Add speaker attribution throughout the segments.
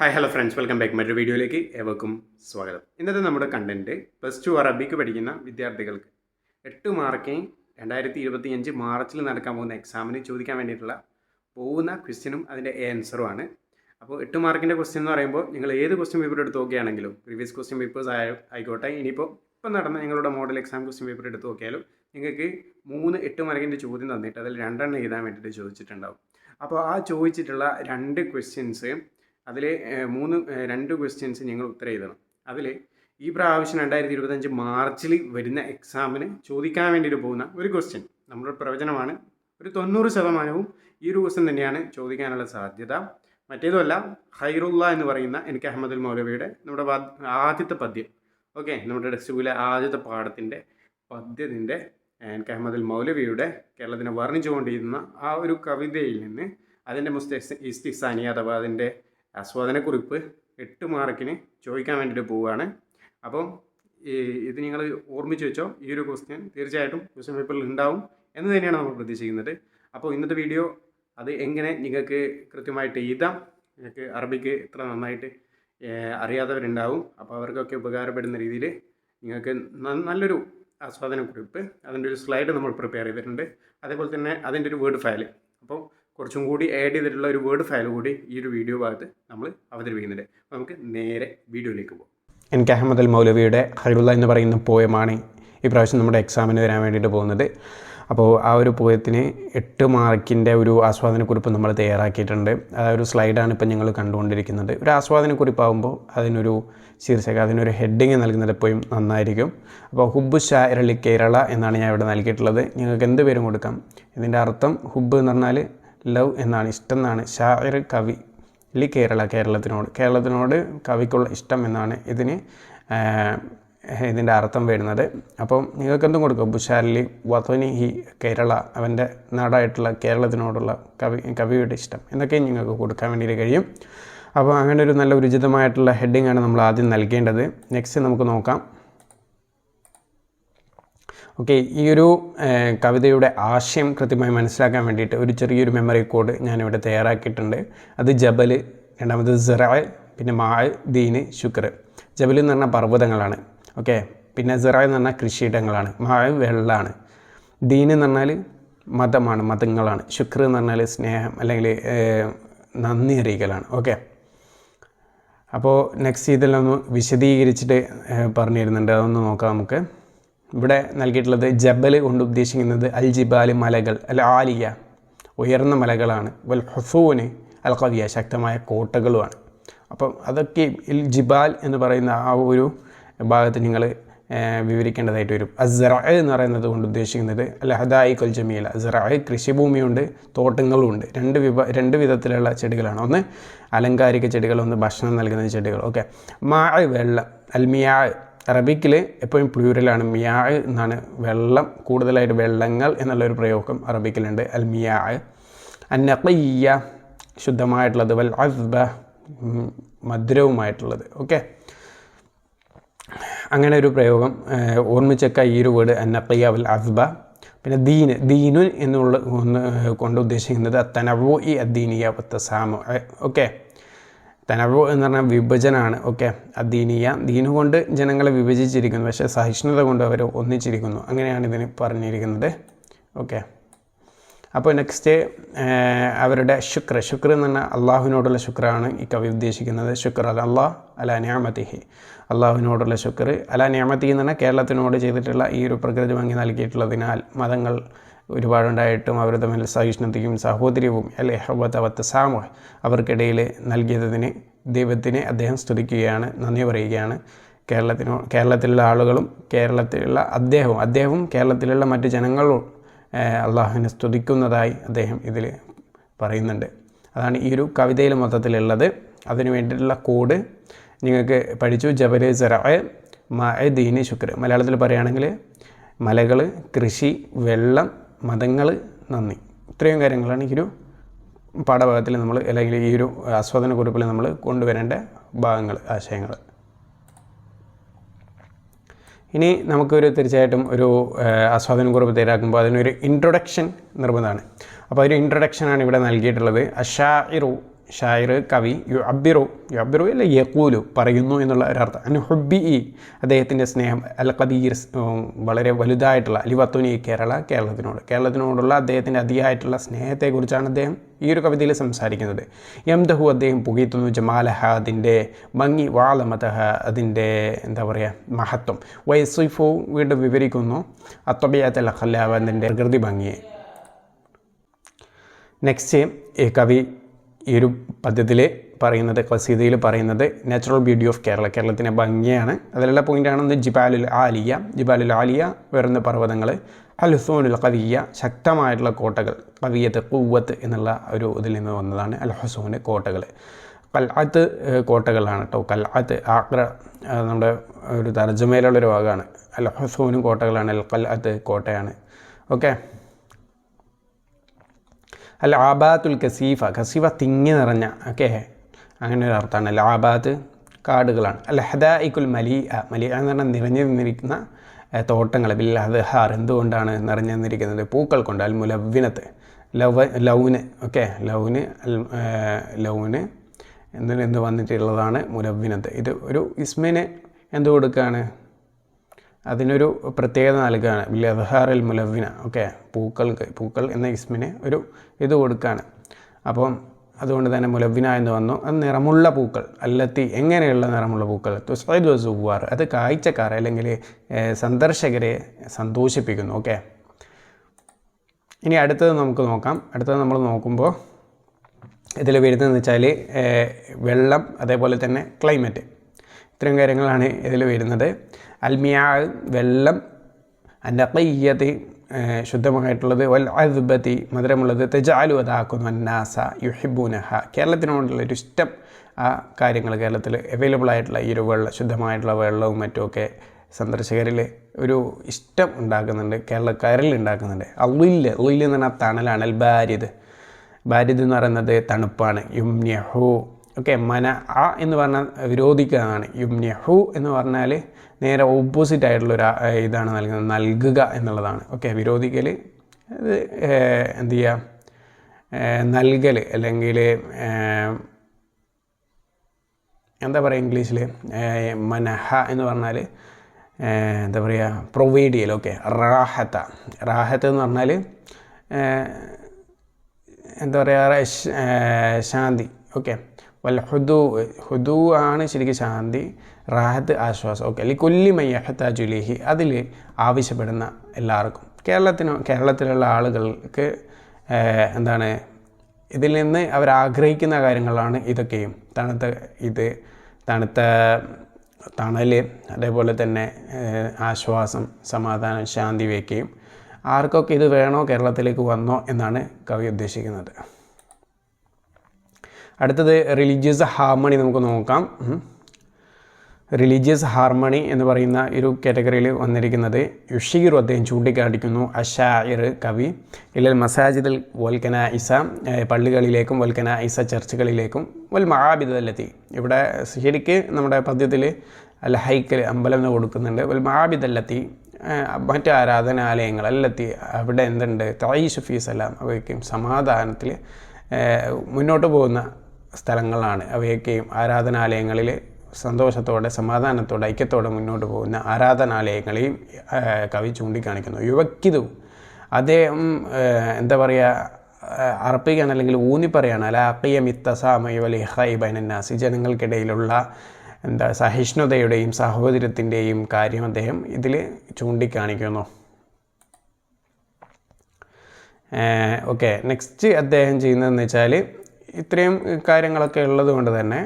Speaker 1: Hi hello friends welcome back മറ്റൊരു വീഡിയോയിലേക്ക് ഏവർക്കും സ്വാഗതം. ഇന്നത്തെ നമ്മുടെ കണ്ടന്റ് പ്ലസ് ടു അറബിക്ക് പഠിക്കുന്ന വിദ്യാർത്ഥികൾക്ക് എട്ട് മാർക്കിന് രണ്ടായിരത്തി ഇരുപത്തി അഞ്ച് മാർച്ചിൽ നടക്കാൻ പോകുന്ന എക്സാമിന് ചോദിക്കാൻ വേണ്ടിയിട്ടുള്ള പോകുന്ന ക്വസ്റ്റ്യനും അതിന്റെ ആൻസറുമാണ് അപ്പോൾ എട്ട് മാർക്കിന്റെ ക്വസ്റ്റ്യൻ എന്ന് പറയുമ്പോൾ നിങ്ങൾ ഏത് ക്വസ്റ്റ്യൻ പേപ്പർ എടുത്ത് നോക്കുകയാണെങ്കിലും പ്രീവിയസ് ക്വസ്റ്റ്യൻ പേപ്പേഴ്സ് ആയ ആയിക്കോട്ടെ. ഇനിയിപ്പോൾ ഇപ്പം നടന്ന നിങ്ങളുടെ മോഡൽ എക്സാം ക്വസ്റ്റ്യൻ പേപ്പർ എടുത്ത് നോക്കിയാലും നിങ്ങൾക്ക് മൂന്ന് എട്ട് മാർക്കിന്റെ ചോദ്യം തന്നിട്ട് അതിൽ രണ്ടെണ്ണം എഴുതാൻ വേണ്ടിയിട്ട് ചോദിച്ചിട്ടുണ്ടാവും. അപ്പോൾ ആ ചോദിച്ചിട്ടുള്ള രണ്ട് ക്വസ്റ്റ്യൻസ് അതിൽ മൂന്ന് രണ്ട് ക്വസ്റ്റ്യൻസ് ഞങ്ങൾ ഉത്തരം എഴുതണം. അതിൽ ഈ പ്രാവശ്യം രണ്ടായിരത്തി ഇരുപത്തഞ്ച് മാർച്ചിൽ വരുന്ന എക്സാമിന് ചോദിക്കാൻ വേണ്ടിയിട്ട് പോകുന്ന ഒരു ക്വസ്റ്റ്യൻ നമ്മുടെ പ്രവചനമാണ്. ഒരു തൊണ്ണൂറ് ശതമാനവും ഈ ഒരു ക്വസ്റ്റ്യൻ തന്നെയാണ് ചോദിക്കാനുള്ള സാധ്യത. മറ്റേതുമല്ല ഹൈറുള്ള എന്ന് പറയുന്ന എനിക്ക് അഹമ്മദുൽ മൗലവിയുടെ നമ്മുടെ ആദ്യത്തെ പദ്യം. ഓക്കെ നമ്മുടെ ടെക്സ്റ്റ് ആദ്യത്തെ പാഠത്തിന്റെ പദ്യത്തിന്റെ എനിക്ക് അഹമ്മദുൽ മൗലവിയുടെ കേരളത്തിനെ വർണിച്ചുകൊണ്ടിരുന്ന ആ ഒരു കവിതയിൽ നിന്ന് അതിന്റെ മുസ്ത ഇസ്തിസാനി അഥവാ അതിന്റെ ആസ്വാദനക്കുറിപ്പ് എട്ട് മാർക്കിന് ചോദിക്കാൻ വേണ്ടിയിട്ട് പോവുകയാണ്. അപ്പം ഇത് നിങ്ങൾ ഓർമ്മിച്ച് വെച്ചോ ഈ ഒരു ക്വസ്റ്റ്യൻ തീർച്ചയായിട്ടും ക്വസ്റ്റ്യൻ പേപ്പറിൽ ഉണ്ടാവും എന്ന് തന്നെയാണ് നമ്മൾ പ്രതീക്ഷിക്കുന്നത്. അപ്പോൾ ഇന്നത്തെ വീഡിയോ അത് എങ്ങനെ നിങ്ങൾക്ക് കൃത്യമായിട്ട് എഴുതാം? നിങ്ങൾക്ക് അറബിക്ക് ഇത്ര നന്നായിട്ട് അറിയാത്തവരുണ്ടാവും. അപ്പോൾ അവർക്കൊക്കെ ഉപകാരപ്പെടുന്ന രീതിയിൽ നിങ്ങൾക്ക് നല്ലൊരു ആസ്വാദനക്കുറിപ്പ് അതിന്റെ ഒരു സ്ലൈഡ് നമ്മൾ പ്രിപ്പയർ ചെയ്തിട്ടുണ്ട്. അതേപോലെ തന്നെ അതിന്റെ ഒരു വേർഡ് ഫയൽ അപ്പോൾ കുറച്ചും കൂടി ആഡ് ചെയ്തിട്ടുള്ള ഒരു വേർഡ് ഫയൽ കൂടി ഈ ഒരു വീഡിയോ ഭാഗത്ത് നമ്മൾ അവതരിപ്പിക്കുന്നുണ്ട്. അപ്പോൾ നമുക്ക് നേരെ വീഡിയോയിലേക്ക് പോകാം എനിക്ക് അഹമ്മദ് അൽ മൗലവിയുടെ ഹരിവുള്ള എന്ന് പറയുന്ന പോയമാണ് ഈ പ്രാവശ്യം നമ്മുടെ എക്സാമിന് വരാൻ വേണ്ടിയിട്ട് പോകുന്നത്. അപ്പോൾ ആ ഒരു പോയത്തിന് എട്ട് മാർക്കിന്റെ ഒരു ആസ്വാദനക്കുറിപ്പ് നമ്മൾ തയ്യാറാക്കിയിട്ടുണ്ട്. ആ ഒരു സ്ലൈഡാണ് ഇപ്പം ഞങ്ങൾ കണ്ടുകൊണ്ടിരിക്കുന്നത്. ഒരു ആസ്വാദനക്കുറിപ്പാകുമ്പോൾ അതിനൊരു ശീർഷക അതിനൊരു ഹെഡിങ് നൽകുന്നത് എപ്പോഴും നന്നായിരിക്കും. അപ്പോൾ ഹുബ് ഷായറലി കേരള എന്നാണ് ഞാൻ ഇവിടെ നൽകിയിട്ടുള്ളത്. നിങ്ങൾക്ക് എന്ത് പേരും കൊടുക്കാം? ഇതിന്റെ അർത്ഥം ഹുബ് എന്ന് പറഞ്ഞാൽ ലവ് എന്നാണ് ഇഷ്ടം എന്നാണ് ഷായർ കവി ലി കേരള കേരളത്തിനോട്. കേരളത്തിനോട് കവിക്കുള്ള ഇഷ്ടം എന്നാണ് ഇതിന് ഇതിന്റെ അർത്ഥം വരുന്നത്. അപ്പം നിങ്ങൾക്കെന്തും കൊടുക്കും. ബുഷാലി വധുനി ഹി കേരള അവന്റെ നാടായിട്ടുള്ള കേരളത്തിനോടുള്ള കവി കവിയുടെ ഇഷ്ടം. എന്നൊക്കെയും നിങ്ങൾക്ക് കൊടുക്കാൻ വേണ്ടിയിട്ട് കഴിയും. അപ്പോൾ അങ്ങനെ ഒരു നല്ല ഉചിതമായിട്ടുള്ള ഹെഡിങ് ആണ് നമ്മൾ ആദ്യം നൽകേണ്ടത്. നെക്സ്റ്റ് നമുക്ക് നോക്കാം. ഓക്കെ ഈ ഒരു കവിതയുടെ ആശയം കൃത്യമായി മനസ്സിലാക്കാൻ വേണ്ടിയിട്ട് ഒരു ചെറിയൊരു മെമ്മറി കോഡ് ഞാനിവിടെ തയ്യാറാക്കിയിട്ടുണ്ട്. അത് ജബൽ രണ്ടാമത് സിറായ് പിന്നെ മാൽ ദീന് ശുക്ർ. ജബൽ എന്ന് പറഞ്ഞാൽ പർവതങ്ങളാണ്. ഓക്കെ പിന്നെ സിറായ് എന്ന് പറഞ്ഞാൽ കൃഷിയിടങ്ങളാണ്. മാൽ വെള്ളമാണ് ദീൻ എന്ന് പറഞ്ഞാൽ മതമാണ് മതങ്ങളാണ്. ശുക്ർ എന്ന് പറഞ്ഞാൽ സ്നേഹം അല്ലെങ്കിൽ നന്ദി അറിയിക്കലാണ്. ഓക്കെ അപ്പോൾ നെക്സ്റ്റ് ഇതെല്ലാം ഒന്ന് വിശദീകരിച്ചിട്ട് പറഞ്ഞിരുന്നുണ്ട്. അതൊന്ന് നോക്കാം നമുക്ക്. ഇവിടെ നൽകിയിട്ടുള്ളത് ജബൽ കൊണ്ട് ഉദ്ദേശിക്കുന്നത് അൽ ജിബാൽ മലകൾ അല്ല ആലിയ ഉയർന്ന മലകളാണ്. വൽ ഹസൂന് അൽ കവിയ ശക്തമായ കോട്ടകളുമാണ്. അപ്പം അതൊക്കെ ഇൽ ജിബാൽ എന്ന് പറയുന്ന ആ ഒരു ഭാഗത്ത് നിങ്ങൾ വിവരിക്കേണ്ടതായിട്ട് വരും. അസറ എന്ന് പറയുന്നത് കൊണ്ട് ഉദ്ദേശിക്കുന്നത് അല്ല ഹദായി കൊൽ ജമീല അസറ കൃഷിഭൂമിയുണ്ട് തോട്ടങ്ങളുമുണ്ട് രണ്ട് വിഭ രണ്ട് വിധത്തിലുള്ള ചെടികളാണ്. ഒന്ന് അലങ്കാരിക ചെടികൾ ഒന്ന് ഭക്ഷണം നൽകുന്ന ചെടികൾ. ഓക്കെ. മാ വെള്ളം അൽ മിയാ അറബിക്കിൽ എപ്പോഴും പ്ലൂരലാണ് മിയാ എന്നാണ് വെള്ളം കൂടുതലായിട്ട് വെള്ളങ്ങൾ എന്നുള്ളൊരു പ്രയോഗം അറബിക്കിലുണ്ട്. അൽ മിയാ അന്നഖയ്യ ശുദ്ധമായിട്ടുള്ളത് വൽ അസ്ബ മധുരവുമായിട്ടുള്ളത്. ഓക്കെ? അങ്ങനെ ഒരു പ്രയോഗം ഓർമ്മിച്ചക്ക ഈ ഒരു വേർഡ് അന്നഖയ്യ വൽ അസ്ബ. പിന്നെ ദീൻ ദീനുൽ എന്നുള്ള കൊണ്ട് ഉദ്ദേശിക്കുന്നത് അത്തനവോ ഈ അദ്ദീനിയ വത്തസാമു. ഓക്കെ? തനവു എന്ന് പറഞ്ഞാൽ വിഭജനമാണ് ഓക്കെ? അദീനീയ ദീനു കൊണ്ട് ജനങ്ങളെ വിഭജിച്ചിരിക്കുന്നു പക്ഷേ സഹിഷ്ണുത കൊണ്ട് അവർ ഒന്നിച്ചിരിക്കുന്നു. അങ്ങനെയാണ് ഇതിന് പറഞ്ഞിരിക്കുന്നത് ഓക്കെ? അപ്പോൾ നെക്സ്റ്റ് അവരുടെ ശുക്ര ശുക്ർ എന്ന് പറഞ്ഞാൽ അള്ളാഹുവിനോടുള്ള ശുക്രാണ് ഈ കവി ഉദ്ദേശിക്കുന്നത്. ശുക്ർ അല്ല അള്ളാഹ് അല ന്യാമത്തിഹി അള്ളാഹുവിനോടുള്ള ശുക്ർ. അല ന്യാമത്തിഹി എന്ന് പറഞ്ഞാൽ കേരളത്തിനോട് ചെയ്തിട്ടുള്ള ഈ ഒരു പ്രകൃതി ഭംഗി നൽകിയിട്ടുള്ളതിനാൽ മതങ്ങൾ ഒരുപാടുണ്ടായിട്ടും അവർ തമ്മിൽ സഹിഷ്ണുതയും സഹോദര്യവും അല്ലെ? ഹവത്തവത്ത് സാമൂഹ. അവർക്കിടയിൽ നൽകിയതിന് ദൈവത്തിനെ അദ്ദേഹം സ്തുതിക്കുകയാണ് നന്ദി പറയുകയാണ്. കേരളത്തിനോ കേരളത്തിലുള്ള ആളുകളും കേരളത്തിലുള്ള അദ്ദേഹവും അദ്ദേഹവും കേരളത്തിലുള്ള മറ്റ് ജനങ്ങളും അള്ളാഹുവിനെ സ്തുതിക്കുന്നതായി അദ്ദേഹം ഇതിൽ പറയുന്നുണ്ട്. അതാണ് ഈ ഒരു കവിതയിൽ മൊത്തത്തിലുള്ളത്. അതിന് വേണ്ടിയിട്ടുള്ള കോഡ് നിങ്ങൾക്ക് പഠിച്ചു. ജബൽ സെറായ മയ ദീനി ശുക്ർ. മലയാളത്തിൽ പറയുകയാണെങ്കിൽ മലകൾ കൃഷി വെള്ളം മതങ്ങൾ നന്ദി. ഇത്രയും കാര്യങ്ങളാണ് ഈ ഒരു പാഠഭാഗത്തിൽ നമ്മൾ അല്ലെങ്കിൽ ഈ ഒരു ആസ്വാദന കുറിപ്പിൽ നമ്മൾ കൊണ്ടുവരേണ്ട ഭാഗങ്ങൾ ആശയങ്ങൾ. ഇനി നമുക്കൊരു തീർച്ചയായിട്ടും ഒരു ആസ്വാദന കുറിപ്പ് തയ്യാറാക്കുമ്പോൾ അതിനൊരു ഇൻട്രൊഡക്ഷൻ നിർബന്ധമാണ്. അപ്പോൾ ഒരു ഇൻട്രൊഡക്ഷനാണ് ഇവിടെ നൽകിയിട്ടുള്ളത്. അഷാഇറു ഷായർ കവി യു അബിറു യു അബിറു അല്ല യക്കൂലു പറയുന്നു എന്നുള്ള ഒരർത്ഥം. അനു ഹുബി ഇ അദ്ദേഹത്തിന്റെ സ്നേഹം അൽ കബീർ വളരെ വലുതായിട്ടുള്ള അലിവത്തുനി കേരള കേരളത്തിനോട്. കേരളത്തിനോടുള്ള അദ്ദേഹത്തിന്റെ അതിയായിട്ടുള്ള സ്നേഹത്തെക്കുറിച്ചാണ് അദ്ദേഹം ഈ ഒരു കവിതയിൽ സംസാരിക്കുന്നത്. യംദഹു അദ്ദേഹം പുകയത്തുന്നു ജമാലഹ അതിന്റെ ഭംഗി വാളമതഹ അതിന്റെ എന്താ പറയുക മഹത്വം. വൈസുഫു വീണ്ടും വിവരിക്കുന്നു അത്വബിയാത്തൽ ഖല്ലാവ് അതിന്റെ പ്രകൃതി ഭംഗിയെ. നെക്സ്റ്റ് ഈ കവി ഈ ഒരു പദ്യത്തിൽ പറയുന്നത് ഖസീദയിൽ പറയുന്നത് നാച്ചുറൽ ബ്യൂട്ടി ഓഫ് കേരള കേരളത്തിന്റെ ഭംഗിയാണ്. അതിലുള്ള പോയിന്റാണെന്ന് ജിബാലുൽ ആലിയ ജിബാലുൽ ആലിയ വരുന്ന പർവതങ്ങൾ അൽഹുസോനുൽ കവിയ ശക്തമായിട്ടുള്ള കോട്ടകൾ കവിയത്ത് കൂവത്ത് എന്നുള്ള ഒരു ഇതിൽ നിന്ന് വന്നതാണ് അൽ ഹുസൂന് കോട്ടകൾ കൽഅത്ത് കോട്ടകളാണ് കേട്ടോ കൽഅത്ത് ആഗ്ര നമ്മുടെ ഒരു തർജമയിലുള്ളൊരു ഭാഗമാണ്. അൽ ഹുസൂനും കോട്ടകളാണ്. അൽ കൽഅത്ത് കോട്ടയാണ്. ഓക്കെ? അൽ ആബാത്തുൽ കസീഫ കസീഫ തിങ്ങി നിറഞ്ഞ ഓക്കെ? അങ്ങനെ ഒരു അർത്ഥമാണ്. അൽ ആബാത്ത് കാടുകളാണ്. അൽ ഹദായിക്കുൽ മലി മലി എന്ന് പറഞ്ഞാൽ നിറഞ്ഞു നിന്നിരിക്കുന്ന തോട്ടങ്ങൾ. ബിൽ അദ്ഹാർ എന്തുകൊണ്ടാണ് നിറഞ്ഞു നിന്നിരിക്കുന്നത്? പൂക്കൾ കൊണ്ട് അൽ മുലവിനത്ത് ലവ് ലൗന് ഓക്കെ? ലൗന് അൽ ലൗന് എന്തിനെന്ത് എന്ത് വന്നിട്ടുള്ളതാണ് മുലവിനത്ത് ഇത് ഒരു ഇസ്മിന് എന്ത് കൊടുക്കുകയാണ്? അതിനൊരു പ്രത്യേകത നൽകുകയാണ് അദ്ഹാറിൽ മുലവിന ഓക്കെ. പൂക്കൾക്ക് പൂക്കൾ എന്ന ഇസ്മിന് ഒരു ഇത് കൊടുക്കുകയാണ് അപ്പം അതുകൊണ്ട് തന്നെ മുലവിന എന്ന് വന്നു. അത് നിറമുള്ള പൂക്കൾ. അല്ലത്തി എങ്ങനെയുള്ള നിറമുള്ള പൂക്കൾ? തുസ്വൈദ് സുവാർ അത് കാഴ്ചക്കാർ അല്ലെങ്കിൽ സന്ദർശകരെ സന്തോഷിപ്പിക്കുന്നു. ഓക്കെ. ഇനി അടുത്തത് നമുക്ക് നോക്കാം. അടുത്തത് നമ്മൾ നോക്കുമ്പോൾ ഇതിൽ വരുന്നതെന്ന് വെച്ചാൽ വെള്ളം അതേപോലെ തന്നെ ക്ലൈമറ്റ്. ഇത്രയും കാര്യങ്ങളാണ് ഇതിൽ വരുന്നത്. അൽമിയാ വെള്ളം അന്നക്കയ്യത്ത് ശുദ്ധമായിട്ടുള്ളത് വൽ അദ്ബത്തി മധുരമുള്ളത് തെജാലു അതാക്കുന്നു അന്നാസ യുഹിബൂനഹ. കേരളത്തിനോടുള്ളൊരു ഇഷ്ടം ആ കാര്യങ്ങൾ കേരളത്തിൽ അവൈലബിൾ ആയിട്ടുള്ള ഈ ഒരു വെള്ളം ശുദ്ധമായിട്ടുള്ള വെള്ളവും മറ്റുമൊക്കെ സന്ദർശകരിൽ ഒരു ഇഷ്ടം ഉണ്ടാക്കുന്നുണ്ട് കേരളക്കാരിൽ ഉണ്ടാക്കുന്നുണ്ട്. അള്ളിൽ അള്ളിൽ എന്ന് പറഞ്ഞാൽ തണലാണ് അൽ ബാരിദ് ബാരിദ് എന്ന് പറയുന്നത് തണുപ്പാണ്. യുംന്യഹു ഓക്കെ മന അ എന്ന് പറഞ്ഞാൽ വിരോധിക്കുന്നതാണ് യുംനഹു എന്ന് പറഞ്ഞാൽ നേരെ ഓപ്പോസിറ്റ് ആയിട്ടുള്ള ഒരു ഇതാണ് നൽകുന്നത്. നൽകുക എന്നുള്ളതാണ്. ഓക്കെ വിരോധിക്കൽ അത് എന്ത് ചെയ്യുക നൽകൽ അല്ലെങ്കിൽ എന്താ പറയുക ഇംഗ്ലീഷിൽ മനഹ എന്ന് പറഞ്ഞാൽ എന്താ പറയുക പ്രൊവൈഡ് ചെയ്യൽ ഓക്കെ റാഹത്ത. റാഹത്ത് എന്ന് പറഞ്ഞാൽ എന്താ പറയുക ശാന്തി. ഓക്കെ വല്ല ഹുദു ഹുദു ആണ് ശരിക്കും ശാന്തി റാഹത്ത് ആശ്വാസം. ഓക്കെ. അല്ലെങ്കിൽ കൊല്ലി ഹത്താജുലിഹി അതിൽ ആവശ്യപ്പെടുന്ന എല്ലാവർക്കും. കേരളത്തിനോ കേരളത്തിലുള്ള ആളുകൾക്ക് എന്താണ് ഇതിൽ നിന്ന് അവർ ആഗ്രഹിക്കുന്ന കാര്യങ്ങളാണ് ഇതൊക്കെയും. തണുത്ത ഇത് തണുത്ത തണൽ അതേപോലെ തന്നെ ആശ്വാസം സമാധാനം ശാന്തി വയ്ക്കുകയും ആർക്കൊക്കെ ഇത് വേണോ കേരളത്തിലേക്ക് വന്നോ എന്നാണ് കവി ഉദ്ദേശിക്കുന്നത്. അടുത്തത് റിലീജിയസ് ഹാർമണി നമുക്ക് നോക്കാം. റിലീജിയസ് ഹാർമണി എന്ന് പറയുന്ന ഒരു കാറ്റഗറിയിൽ വന്നിരിക്കുന്നത് യുഷീർ അദ്ദേഹം ചൂണ്ടിക്കാട്ടിക്കുന്നു. അഷായിർ കവി. ഇല്ലൽ മസാജിദൽ വൽക്കന ഇസ പള്ളികളിലേക്കും വൽക്കന ഇസ ചർച്ചുകളിലേക്കും. വൽ മഹാബിദല്ലെത്തി. ഇവിടെ ശരിക്ക് നമ്മുടെ പദ്യത്തിൽ അല്ല ഹൈക്കൽ അമ്പലം കൊടുക്കുന്നുണ്ട്. വൽ മഹാബിദല്ലെത്തി മറ്റ് ആരാധനാലയങ്ങൾ അല്ലെത്തി അവിടെ എന്തുണ്ട്? തായി ഷുഫീസ് എല്ലാം അവയ്ക്കും സമാധാനത്തിൽ മുന്നോട്ട് പോകുന്ന സ്ഥലങ്ങളാണ്. അവയൊക്കെയും ആരാധനാലയങ്ങളിൽ സന്തോഷത്തോടെ സമാധാനത്തോടെ ഐക്യത്തോടെ മുന്നോട്ട് പോകുന്ന ആരാധനാലയങ്ങളെയും കവി ചൂണ്ടിക്കാണിക്കുന്നു. യുവക്കിതു അദ്ദേഹം എന്താ പറയുക അർപ്പിക്കുകയാണ് അല്ലെങ്കിൽ ഊന്നി പറയുകയാണ് അല അക്കിയ മിത്തസാമയുലിഹൈബൈനാസി ജനങ്ങൾക്കിടയിലുള്ള എന്താ സഹിഷ്ണുതയുടെയും സാഹോദര്യത്തിന്റെയും കാര്യം അദ്ദേഹം ഇതിൽ ചൂണ്ടിക്കാണിക്കുന്നു. ഓക്കെ. നെക്സ്റ്റ് അദ്ദേഹം ചെയ്യുന്നതെന്ന് വെച്ചാൽ ഇത്രയും കാര്യങ്ങളൊക്കെ ഉള്ളത് കൊണ്ട് തന്നെ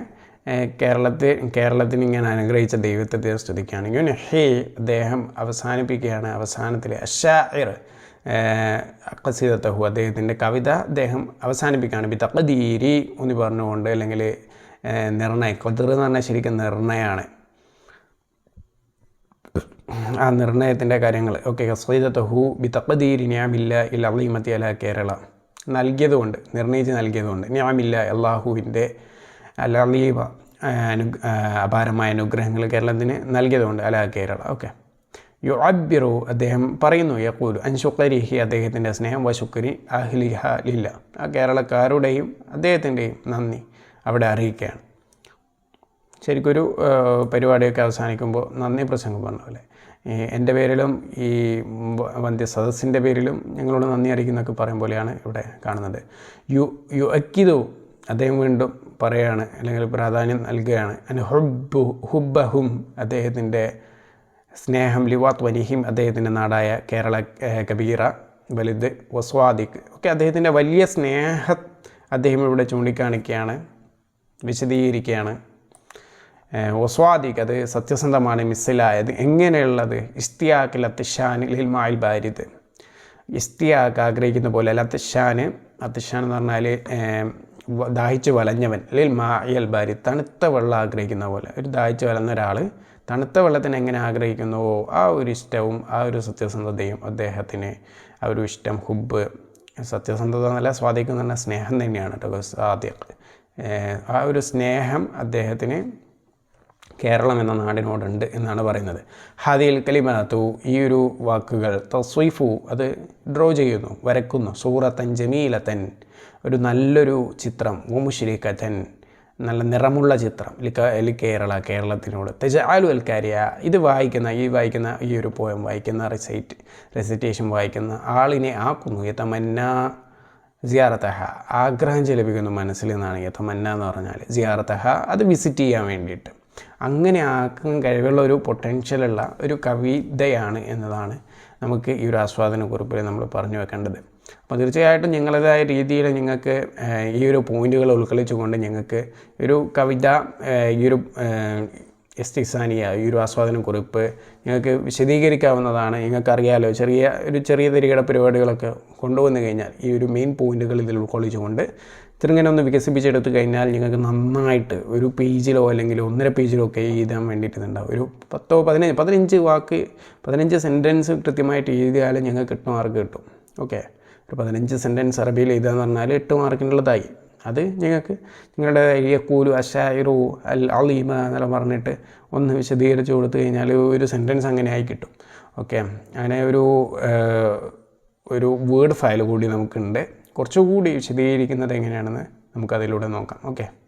Speaker 1: കേരളത്തെ കേരളത്തിന് ഇങ്ങനെ അനുഗ്രഹിച്ച ദൈവത്തെ സ്തുതിക്കുകയാണെങ്കിൽ ഹേ അദ്ദേഹം അവസാനിപ്പിക്കുകയാണ് അവസാനത്തിൽ അഷായർ അക്കസീദത്തഹു അദ്ദേഹത്തിന്റെ കവിത അദ്ദേഹം അവസാനിപ്പിക്കുകയാണ് ബി തക്കദീരി എന്ന് പറഞ്ഞുകൊണ്ട് അല്ലെങ്കിൽ നിർണയം കൊതിർ എന്ന് പറഞ്ഞാൽ ശരിക്കും നിർണയമാണ് ആ നിർണയത്തിന്റെ കാര്യങ്ങൾ ഓക്കെ കസീദത്തഹു ബി തക്കദീരി ഞാമില്ല ഇല്ല അളീമത്തി അല കേരള. നൽകിയതുകൊണ്ട് നിർണയിച്ച് നൽകിയതുകൊണ്ട് ഞാമില്ല അള്ളാഹുവിന്റെ അലീവ അനു അപാരമായ അനുഗ്രഹങ്ങൾ കേരളത്തിന് നൽകിയതുകൊണ്ട് അല കേരള. ഓക്കെ. യു അബ്ബിറു അദ്ദേഹം പറയുന്നു യക്കൂലു അൻഷുക്കരിഹി അദ്ദേഹത്തിന്റെ സ്നേഹം വശുക്കരി അഹ്ലിഹ ലില്ല. ആ കേരളക്കാരുടെയും അദ്ദേഹത്തിന്റെയും നന്ദി
Speaker 2: അവിടെ അറിയിക്കുകയാണ്. ശരിക്കൊരു പരിപാടിയൊക്കെ അവസാനിക്കുമ്പോൾ നന്ദി പ്രസംഗം പറഞ്ഞ ഈ എന്റെ പേരിലും ഈ വന്ധ്യ സദസ്സിന്റെ പേരിലും ഞങ്ങളോട് നന്ദി അറിയിക്കുന്നൊക്കെ പറയും പോലെയാണ് ഇവിടെ കാണുന്നത്. യു യു അക്കിതു അദ്ദേഹം വീണ്ടും പറയുകയാണ് അല്ലെങ്കിൽ പ്രാധാന്യം നൽകുകയാണ്. അൻ ഹുബ് ഹുബഹും അദ്ദേഹത്തിന്റെ സ്നേഹം ലിവാത്ത് വനിഹിം അദ്ദേഹത്തിന്റെ നാടായ കേരള കബീറ വലുത് വസ്വാദിഖ് ഒക്കെ അദ്ദേഹത്തിന്റെ വലിയ സ്നേഹ അദ്ദേഹം ഇവിടെ ചൂണ്ടിക്കാണിക്കുകയാണ് വിശദീകരിക്കുകയാണ്. ഒസ്വാദിഖ് അത് സത്യസന്ധമാണ് മിസ്സിലായത്. എങ്ങനെയുള്ളത്? ഇസ്തിയാക്ക് ലത്തിഷാൻ ലിൽമായിൽ ബാരിദ്. ഇസ്തിയാക്ക് ആഗ്രഹിക്കുന്ന പോലെ ലത്തിഷാൻ അത്തിഷാൻ എന്ന് പറഞ്ഞാൽ ദാഹിച്ചു വലഞ്ഞവൻ ലിൽ മായൽ ബാരി തണുത്ത വെള്ളം ആഗ്രഹിക്കുന്ന പോലെ. ഒരു ദാഹിച്ച് വലഞ്ഞ ഒരാൾ തണുത്ത വെള്ളത്തിന് എങ്ങനെ ആഗ്രഹിക്കുന്നുവോ ആ ഒരു ഇഷ്ടവും ആ ഒരു സത്യസന്ധതയും അദ്ദേഹത്തിന് ആ ഒരു ഇഷ്ടം ഹുബ് സത്യസന്ധത എന്നല്ല സ്വാധീനിക്കുന്ന സ്നേഹം തന്നെയാണ് കേട്ടോ സാധ്യം ആ ഒരു സ്നേഹം അദ്ദേഹത്തിന് കേരളം എന്ന നാടിനോടുണ്ട് എന്നാണ് പറയുന്നത്. ഹദിൽ കലിമാത്തു ഈ ഒരു വാക്കുകൾ തസ്വീഫു അത് ഡ്രോ ചെയ്യുന്നു വരക്കുന്നു സൂറത്തൻ ജമീലത്തൻ ഒരു നല്ലൊരു ചിത്രം. ഓമുഷിരിക്കത്തൻ നല്ല നിറമുള്ള ചിത്രം. എലി കേരള കേരളത്തിനോട്. തെജ ആലു അൽക്കാരിയ ഇത് വായിക്കുന്ന ഈ വായിക്കുന്ന ഈ ഒരു പോയം വായിക്കുന്ന റെസൈറ്റ് റെസിറ്റേഷൻ വായിക്കുന്ന ആളിനെ ആക്കുന്നു. യഥമന്ന സിയാറത്തഹ ആഗ്രഹം ചെലപ്പിക്കുന്നു മനസ്സിൽ നിന്നാണ് യഥമന്ന എന്ന് പറഞ്ഞാൽ സിയാറത്തഹ അത് വിസിറ്റ് ചെയ്യാൻ വേണ്ടിയിട്ട്. അങ്ങനെ ആക്കാൻ കഴിവുള്ള ഒരു പൊട്ടൻഷ്യലുള്ള ഒരു കവിതയാണ് എന്നതാണ് നമുക്ക് ഈ ഒരു ആസ്വാദന കുറിപ്പിൽ നമ്മൾ പറഞ്ഞു വെക്കേണ്ടത്. അപ്പോൾ തീർച്ചയായിട്ടും ഞങ്ങളേതായ രീതിയിൽ നിങ്ങൾക്ക് ഈ ഒരു പോയിന്റുകൾ ഉൾക്കൊള്ളിച്ചുകൊണ്ട് ഞങ്ങൾക്ക് ഒരു കവിത ഈ ഒരു എസ് എസ്തിസാനിയ ഈ ഒരു ആസ്വാദന കുറിപ്പ് നിങ്ങൾക്ക് വിശദീകരിക്കാവുന്നതാണ്. നിങ്ങൾക്കറിയാലോ ചെറിയ ഒരു ചെറിയ തിരികട പരിപാടികളൊക്കെ കൊണ്ടുവന്നു കഴിഞ്ഞാൽ ഈ ഒരു മെയിൻ പോയിന്റുകൾ ഇതിൽ ഉൾക്കൊള്ളിച്ചുകൊണ്ട് ചെറുങ്ങനെ ഒന്ന് വികസിപ്പിച്ചെടുത്ത് കഴിഞ്ഞാൽ നിങ്ങൾക്ക് നന്നായിട്ട് ഒരു പേജിലോ അല്ലെങ്കിൽ ഒന്നര പേജിലോ ഒക്കെ എഴുതാൻ വേണ്ടിയിട്ട് ഇതുണ്ടാവും ഒരു പത്തോ പതിനഞ്ച് പതിനഞ്ച് വാക്ക് പതിനഞ്ച് സെന്റൻസ് കൃത്യമായിട്ട് എഴുതിയാൽ ഞങ്ങൾക്ക് എട്ട് മാർക്ക് കിട്ടും. ഓക്കെ ഒരു പതിനഞ്ച് സെന്റൻസ് അറബിയിൽ എഴുതുക എന്ന് പറഞ്ഞാൽ എട്ട് മാർക്കിനുള്ളതായി അത് ഞങ്ങൾക്ക് നിങ്ങളുടെ യക്കൂലു അഷായിറു അൽ അലീമ എന്നെല്ലാം പറഞ്ഞിട്ട് ഒന്ന് വിശദീകരിച്ച് കൊടുത്തു കഴിഞ്ഞാൽ ഒരു സെന്റൻസ് അങ്ങനെ ആയി കിട്ടും. ഓക്കെ അങ്ങനെ ഒരു ഒരു വേർഡ് ഫയൽ കൂടി നമുക്കുണ്ട്. കുറച്ചുകൂടി വിശദീകരിക്കുന്നത് എങ്ങനെയാണെന്ന് നമുക്കതിലൂടെ നോക്കാം. ഓക്കെ?